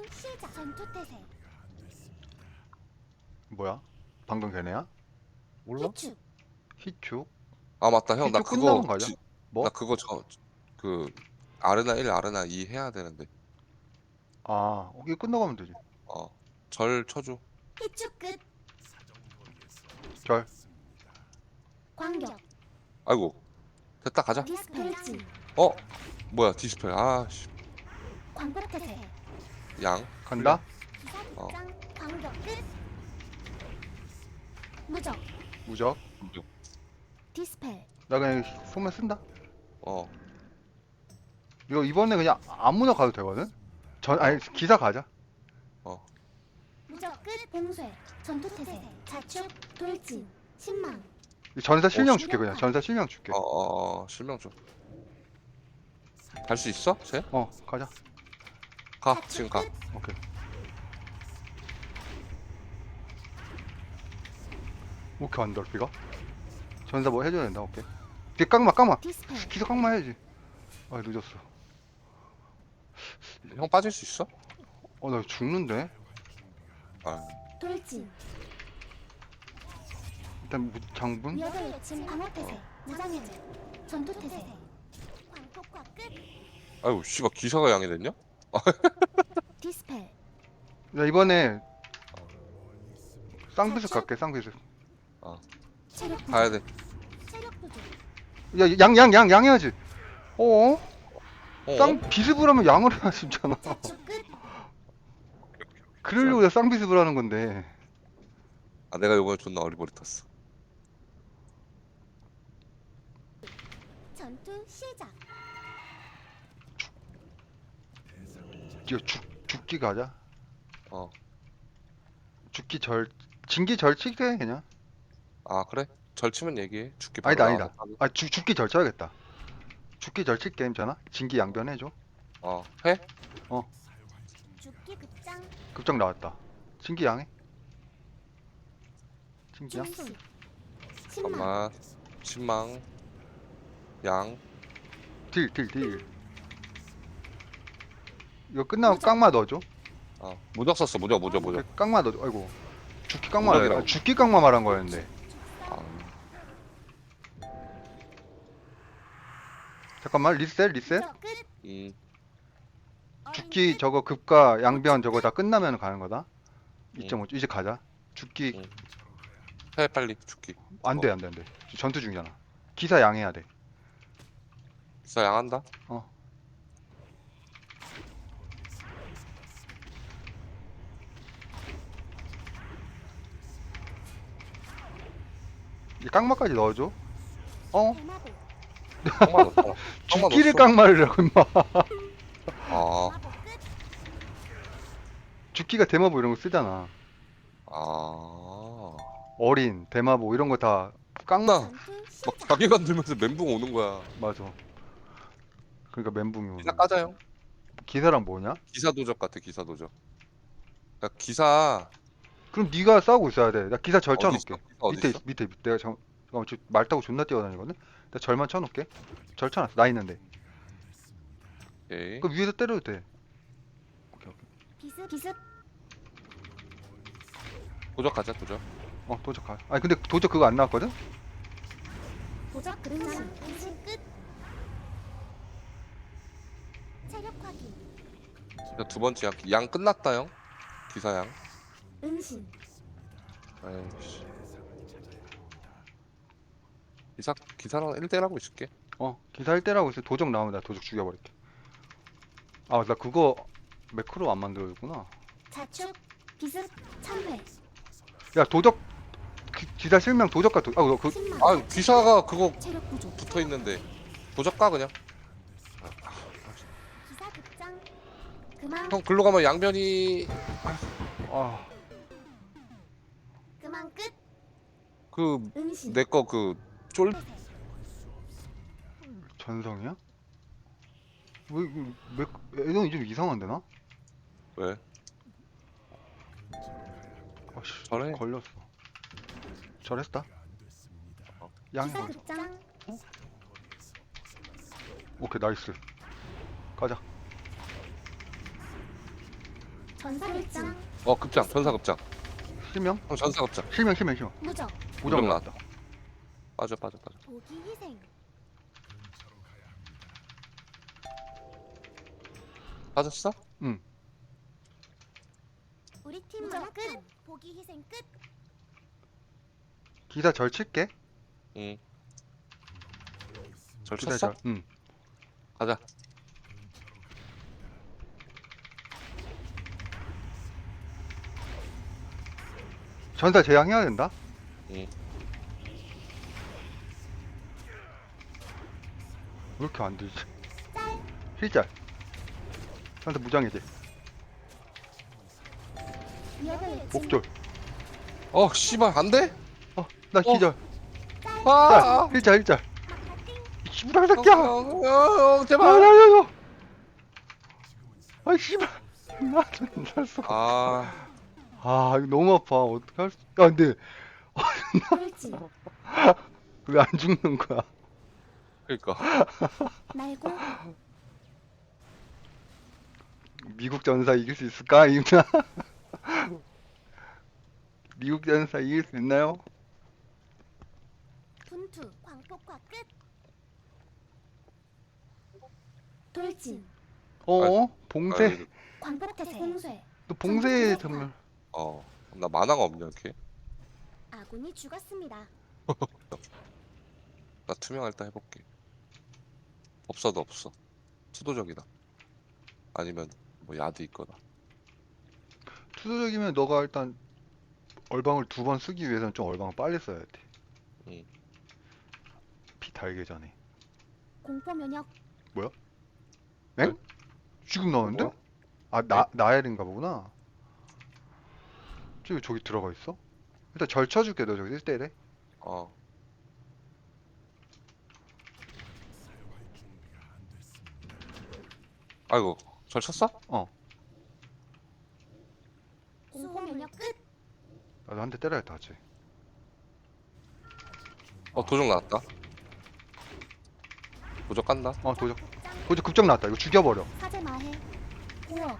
전투 시작. 전투 태세. 뭐야? 방금 걔네야? 몰라? 희축. 희축? 아 맞다 형나 희축 끝나는 거 그거 아니야? 지- 뭐? 나 그거 저 그 아르나 1 아르나 2 해야 되는데 아, 어, 이거 끝나고 하면 되지. 어 절 쳐줘 희축 끝. 절. 광격. 아이고 됐다 가자 디스펠. 어 뭐야 디스펠 아씨 광폭 태세. 양 간다? 어. 끝. 무적. 무적. 디스펠. 나 그냥 소매 쓴다. 어 이거 이번에 그냥 아무나 가도 되거든? 전, 아니, 기사 가자. 무적 끝. 봉쇄. 전투 태세. 자축. 돌진. 신망. 전사 실명 어, 줄게, 그냥. 전사 실명 줄게. 어, 어, 어, 실명 좀. 갈 수 있어? 쟤? 어, 가자. 가, 지금 가. 끝. 오케이. 오케이, 안 넓히가? 전사 뭐 해줘야 된다, 오케이. 뒤에 깡마, 깡마. 디스펠. 기사 깡마 해야지. 아, 늦었어. 형 빠질 수 있어? 어, 나 죽는데? 아, 돌진. 일단 무- 장분? 위협을 외침 방어 태세. 무장해제. 전투 태세. 광폭화 끝. 아이고, 씨발 기사가 양이 됐냐? 디스펠. 나 이번에 쌍비스 갈게, 쌍비스. 체력 부족. 가야 돼. 체력 부족. 야, 양, 양, 양, 양 해야지. 어? 어? 쌍 비습을 하면 양을 해야 진잖아. 자축 끝. 그러려고 내가 하는 건데. 아, 내가 이번에 존나 어리버리 탔어. 전투 시작. 이거 죽, 죽기 가자. 어. 죽기 절, 진기 절치게 그냥. 아, 그래? 절치면 얘기해. 죽기 아니다, 바로 아니다. 나가서 아, 죽, 죽기 절쳐야겠다. 죽기 절칠 게임잖아. 진기 양변 해 줘. 어, 해? 죽기 극장. 급장 나왔다. 진기 양해. 진기 양. 충수. 신망. 잠깐만. 신망. 양. 딜, 딜, 딜. 이거 끝나고 깡마 넣어줘. 어, 무적 썼어. 무적, 무적, 무적. 오케이, 깡마 넣어줘. 아이고. 죽기 깡마. 무적이라고. 아, 죽기 깡마 말한 거였는데. 아, 잠깐만 리셋, 리셋. 끝. 음, 죽기 저거 급과 양변 저거 다 끝나면 가는 거다. 음. 2.5 이제 가자. 죽기 음. 해, 빨리. 죽기. 안 돼, 안 돼, 안 돼. 전투 중이잖아. 기사 양해야 돼. 기사 양한다? 어. 이 깡마까지 넣어줘. 어? 대마보. 죽기를 넣었어. 깡마를 하고 임마. 아, 끝. 죽기가 대마보 이런 거 쓰잖아. 아. 어린, 대마보 이런 거 다 깡마. 전투 막 시작. 자기가 들면서 멘붕 오는 거야. 맞아. 그러니까 멘붕이 오는 기사 거야. 까자 형. 기사랑 뭐냐? 기사 도적 같아 기사 도적. 나 기사 그럼 네가 싸우고 있어야 돼. 나 기사 절 어디 쳐놓을게. 있어? 기사 어디 밑에 있어? 있- 밑에 밑에. 내가 잠 잠깐만 저말 타고 존나 뛰어다니거든. 나 절만 쳐놓을게. 절 쳐놨어. 나 있는데. 오케이. 그 위에서 때려도 돼. 오케이 오케이. 비습 비습. 도적 가자 도적. 어 도적 가. 아니 근데 도적 그거 안 나왔거든? 도적 극장. 비습 끝. 체력 확인. 자, 두 번째 양, 양 끝났다 형. 기사 양. 은신. 아이씨. 기사 기사랑 1대1 하고 있을게. 어 기사 1대라고 있어. 도적 나오면 나 도적 죽여버릴게. 아 나 그거 매크로 안 만들어줬구나. 자축. 비습. 참회. 야 도적 기, 기사 실명 도적 같은. 아그 신망. 아 기사가 그거 체력 부족. 붙어 있는데 도적 가 그냥. 기사 극장. 그만. 형 글로 가면 양변이 아 그. 내거 그 쫄 전성이야? 왜, 왜, 왜 애동이 좀 이상한데 나? 왜? 아씨 저래. 걸렸어. 절했다. 양해 기사. 극장. 오케이 나이스. 가자. 전사 급장. 어 급장 전사 급장 실명? 형 전사 급장 실명 실명 실명 무적. 우정 우정 나왔다 빠져 빠져 빠져 보기 희생. 빠졌어? 우리 팀 끝. 보기 희생 끝. 기사 절 칠게 응. 절 기사 쳤어? 절 응. 가자. 전사 제양해야 된다 응. 왜 이렇게 안 되지 짤. 힐짤 전사 무장해제. 목졸 어 씨발 안 돼? 어 나 어. 기절 아! 짤 힐짤 힐짤. 이 형, 새끼야 형, 형, 형, 제발. 야야야야 아이 씨발 나 존나 쏘 아, 아 이거 너무 아파 어떻게 할수 야 근데 돌진. 왜안 죽는 거야 그니까. 날고. 미국 전사 이길 수 있을까 임나 미국 전사 이길 수 있나요? 분투. 광폭화 끝. 돌진. 어? 아, 봉쇄 이거- 광폭 태세. 공쇠. 또 봉쇄 정말 어, 나 만화가 없냐 이렇게? 아군이 죽었습니다. 나 투명 일단 해볼게. 없어도 없어. 수도적이다. 아니면 뭐 야드 있거나. 투도적이면 너가 일단 얼방을 두번 쓰기 위해서는 좀 얼방을 빨리 써야 돼. 응. 피 달기 전에. 공포 면역. 지금 나오는데? 뭐야? 아, 나, 나엘인가 보구나. 저기, 저기 들어가 있어? 일단 절 쳐줄게, 너 저기 1대1에. 어. 아이고, 절 쳤어? 공포 면역 끝. 나도 한 대 때려야겠다, 같이. 어, 도적 나왔다. 도적 깐다. 어, 도적. 도적 급정 나왔다. 이거 죽여버려. 사제 마해. 우억.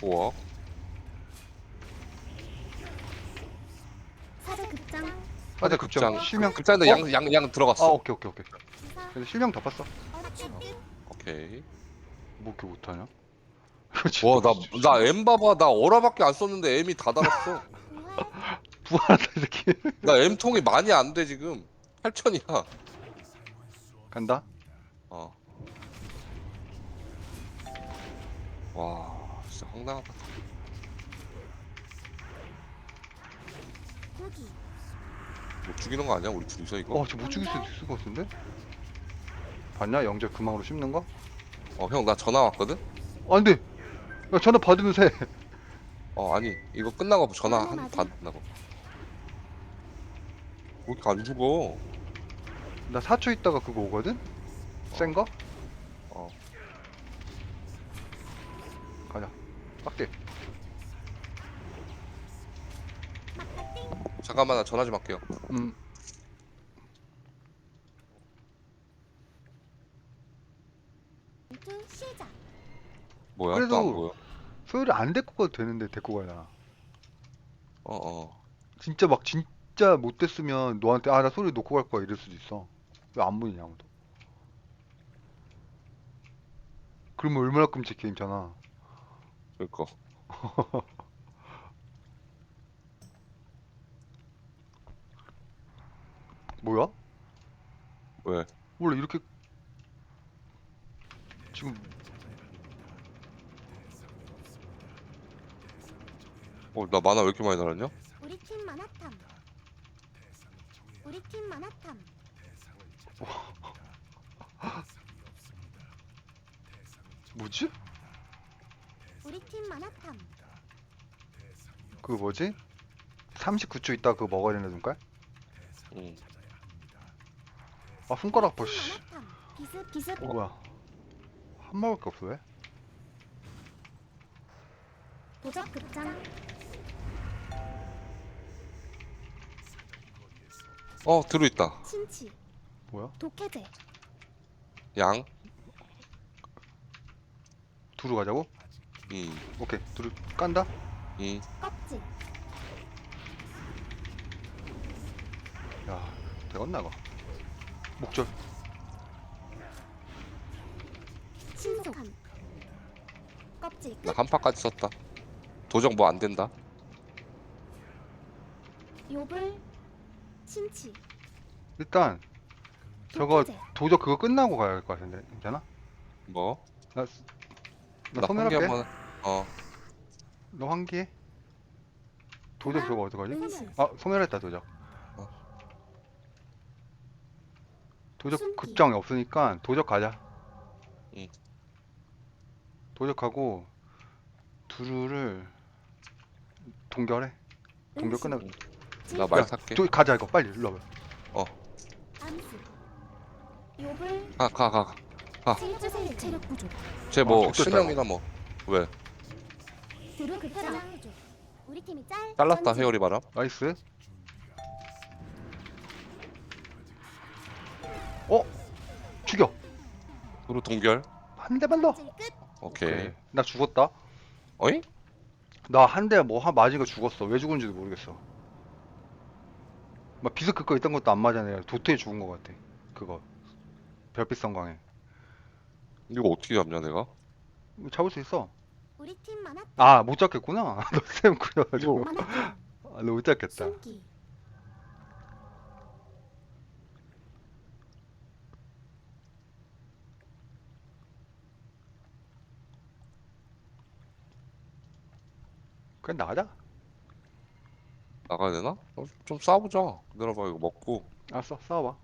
고어. 사제 급장. 사제 급정. 실명. 급장인데 어? 양, 양, 양 아, 들어갔어. 오케이, 오케이, 오케이. 기사. 근데 실명 덮었어. 어쭈 끝. 오케이. 뭐 이렇게 못하냐? 와, 나, 나 M 봐봐. 나 어라밖에 안 썼는데 M이 다 달았어. 부활. 부활하다, 이 새끼. 나 M통이 많이 안 돼, 지금. 8천이야. 간다. 어. 와, 진짜 황당하다. 후기. 못 죽이는 거 아니야? 우리 둘이서 이거? 어, 저 못 죽일 수도 있을 것 같은데? 봤냐? 영재 금방으로 씹는 거? 어, 형, 나 전화 왔거든? 안 돼! 야, 전화 받으면서 해. 어, 아니, 이거 끝나고 전화 한 맞아. 받는다고. 왜 이렇게 안 죽어? 나 4초 있다가 그거 오거든? 센 거? 잠깐만, 나 전화 좀 할게요. 음. 전투 시작. 뭐야? 그래도- 또 안 보여? 소율이 안 데리고 가도 되는데 데리고 가잖아. 어, 어. 진짜 막 진짜 못 됐으면 너한테 아 나 소율이 놓고 갈 거야 이럴 수도 있어. 왜 안 보이냐 아무도. 그러면 얼마나 끔찍해 임잖아. 그니까. 뭐야? 왜? 원래 이렇게 지금 어, 나 만화 왜 이렇게 많이 달았냐? 우리 팀 만화탐. 우리 팀 만화탐. 뭐지? 우리 팀 만화탐. 그 뭐지? 39초 있다 그거 먹어야 되는 눈깔? 응. 아 손가락 아파 팀 씨. 만화탐. 기습 기습. 어, 뭐야? 한 마리밖에 없어 왜? 도적 급장. 어, 들어있다. 신치. 뭐야? 독해제. 양. 두루 가자고? 이, 오케이 두루 깐다 이, 껍질 야 되었나 봐 목줄 신속함 껍질 나끝 한파까지 썼다. 도적 뭐 안 된다. 요불 신치 일단 저거 도태제, 도적 그거 끝나고 가야 할 것 같은데 괜찮아? 뭐? 나, 나나 소멸할게 한개 한번. 어, 너 환기해 도적 저거 어떡하지? 은신 아 소멸했다 도적 어. 도적. 급장이 없으니까 도적 가자 응. 도적 가고 두루를 동결해 동결 끝나고 나말 야, 탈게. 저 가자 이거 빨리 일로 와봐 암수 요불 가, 가, 가. 체력 부족 쟤뭐 아, 실명이나 뭐. 왜? 드루 부족 우리 팀이 짤 잘랐다 전진. 회오리 바람. 나이스 어? 죽여 도로 동결. 한 대만 더 껍질 끝 오케이. 나 죽었다 어이? 나 한 대 뭐 한 맞은 거 죽었어. 왜 죽은지도 모르겠어. 막 비스크 거 있던 것도 안 맞아 내가 도트에 죽은 것 같아. 그거 별빛 성광에 이거 어떻게 잡냐 내가? 이거 잡을 수 있어. 우리 팀 많았다 아못 잡겠구나. 너쌤 그래가지고 많았다 아, 너못 잡겠다. 숨기 그냥 나가자. 나가야 되나? 어, 좀 싸우자. 기다려봐 이거 먹고. 알았어 싸워봐.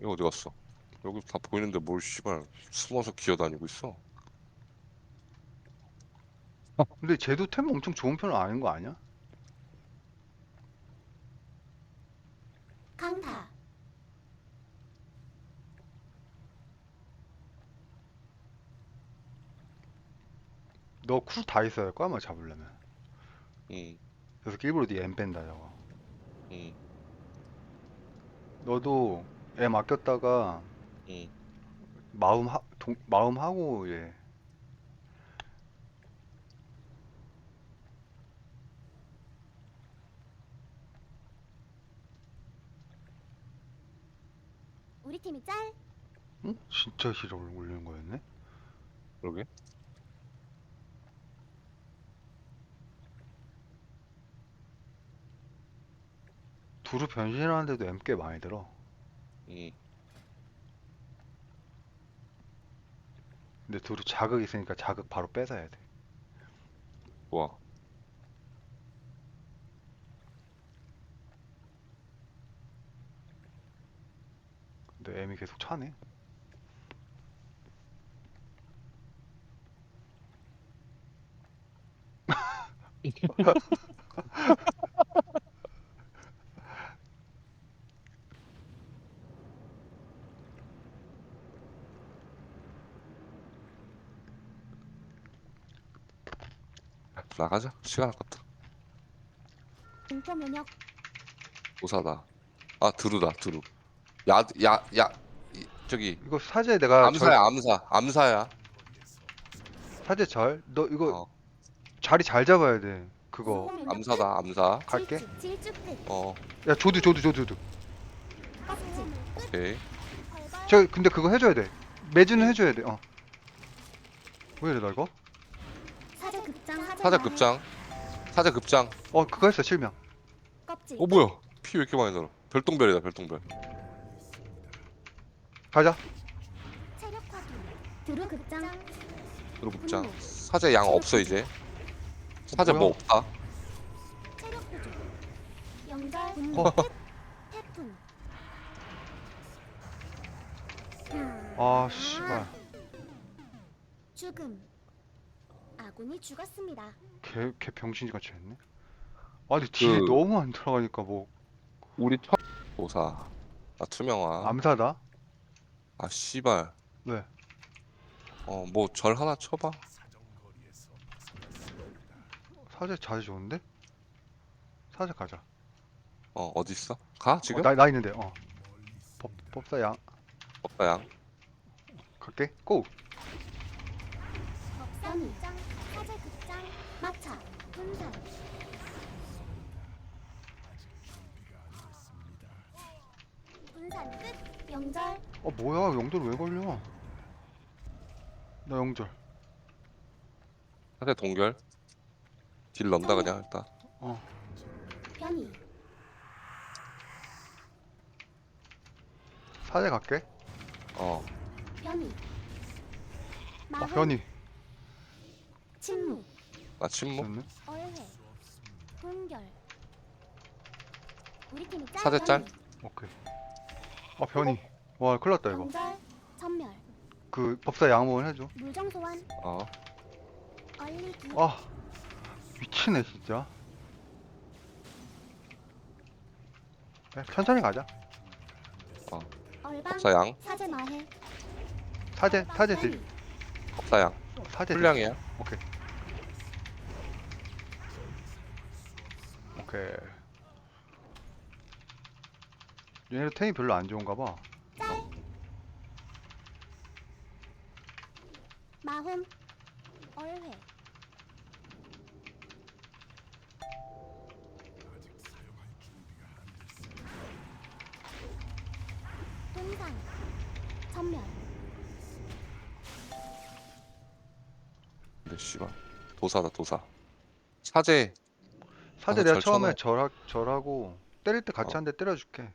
이거 어디 갔어? 여기 다 보이는데 뭘 씨발 숨어서 기어다니고 있어? 근데 쟤도 템 엄청 좋은 편은 아닌 거 아니야? 강타 너 쿨 다 있어야 할 거야 아마 잡으려면. 응, 그래서 일부러 네엠 뺀다 저거. 응, 너도 엠 아꼈다가 응. 마음 하 동, 마음 하고 예. 우리 팀이 짤 응? 진짜 실을 올리는 거였네? 그러게. 두루 변신하는데도 M 꽤 많이 들어. 응. 근데 두루 자극 있으니까 자극 바로 뺏어야 돼. 좋아. 근데 M이 계속 차네. 나가자. 시간 아깝다. 공포 면역 오사다. 아 드루다 드루. 야, 야, 야. 이- 저기 이거 사제 내가 암사야 절, 암사 암사야. 사제 절. 너 이거 어, 자리 잘 잡아야 돼. 그거. 암사다 암사. 갈게. 질주, 끝 어, 야 조드 조드 조드 조드. 껍질 끝 오케이. 저 근데 그거 해줘야 돼. 매주는 해줘야 돼. 어. 왜 이래 나 이거? 사자 급장. 사자 급장. 어 그거 했어 실명. 껍질 어 뭐야? 피 왜 이렇게 많이 들어? 별똥별이다 별똥별. 가자. 체력 확인 드루 급장 드루 급장. 사자 양 없어 이제. 사자 뭐? 없다. 체력 부족 연결 분노 어. 끝 태풍 아 씨발. 죽음 아군이 죽었습니다 개, 개 병신같이 했네. 아니 딜이 그- 너무 안 들어가니까 뭐 우리 첫 오사. 나 투명화. 암사다. 아 씨발. 왜? 어뭐 절 하나 쳐봐. 사제 자주 좋은데? 사제 가자. 어 어디 있어? 가 지금? 어, 나, 나 있는데. 어. 법, 법사 양 없다 양. 갈게. 고. 마차 분산 분산 끝 영절 어 뭐야? 영절 왜 걸려? 나 영절. 사제 동결. 딜 넣는다 그냥 일단. 어. 변이. 사제 갈게. 어. 변이. 어 마흔. 변이. 침묵 나 침묵. 됐네 얼회 분결 우리 팀이 짤 사제 짤? 오케이 아 변이 와 큰일 났다 이거 전멸 그 법사 양호원 해줘 물정 소환 어. 얼리기 아 미치네 진짜 야, 천천히 가자 얼방 법사양. 사제 마해 사제 사제. 딜 법사양. 사제 딜. 풀량이야. 오케이 오케이 얘네들 템이 별로 안 좋은가 봐 짤 마홈 얼회 동상 전멸 근데 씨발. 도사다 도사. 사제. 사제 아, 내가 잘 처음에 쳐놔. 절하, 절하고 때릴 때 같이 어. 한 대 때려줄게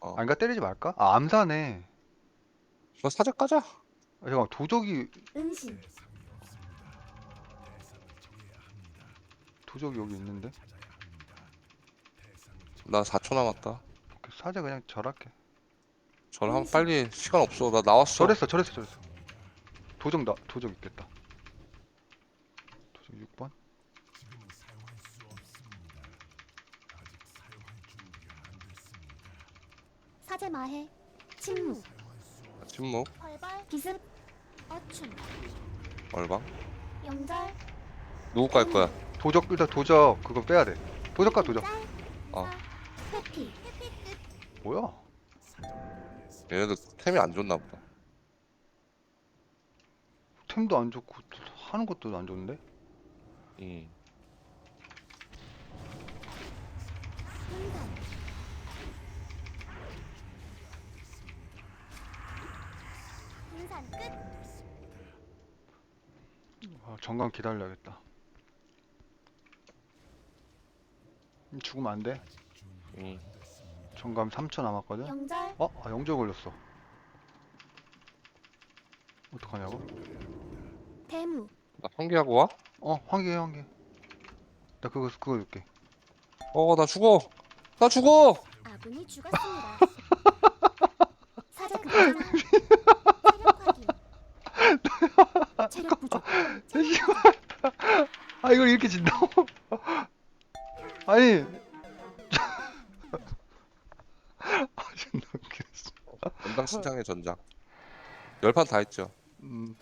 어. 아닌가 때리지 말까? 아 암사네 너 사제 까자. 아, 잠깐만 도적이 은신 도적이 여기 있는데 나 4초 남았다. 오케이, 사제 그냥 절할게 전화 빨리 시간 없어. 나 나왔어. 절했어 절했어 절했어 도적 나 도적 있겠다 도적 6번 마해. 침묵. 침묵. 벌벌. 기습. 어춤. 얼방. 영절. 누구 깔 거야? 도적 일단 도적. 그거 빼야 돼. 도적과 도적. 짤 어. 회피. 뭐야? 얘네들 템이 안 좋나 보다. 템도 안 좋고 하는 것도 안 좋은데? 음. 분산 끝 아, 정강 기다려야겠다 음, 죽으면 안돼 음. 정감 3초 남았거든 영절 어? 아 영절 걸렸어 어떡하냐고? 대무 나 환기하고 와? 어 환기해 환기 나 그거 그거 줄게 어, 나 죽어. 나 죽어. 아군이 죽었습니다. 사제 극장 체력 확인. 체력 부족. 아 이걸 이렇게 진다고? 아니 아 존나 웃기네 전장 신창의 전장. 열판 다 했죠. 음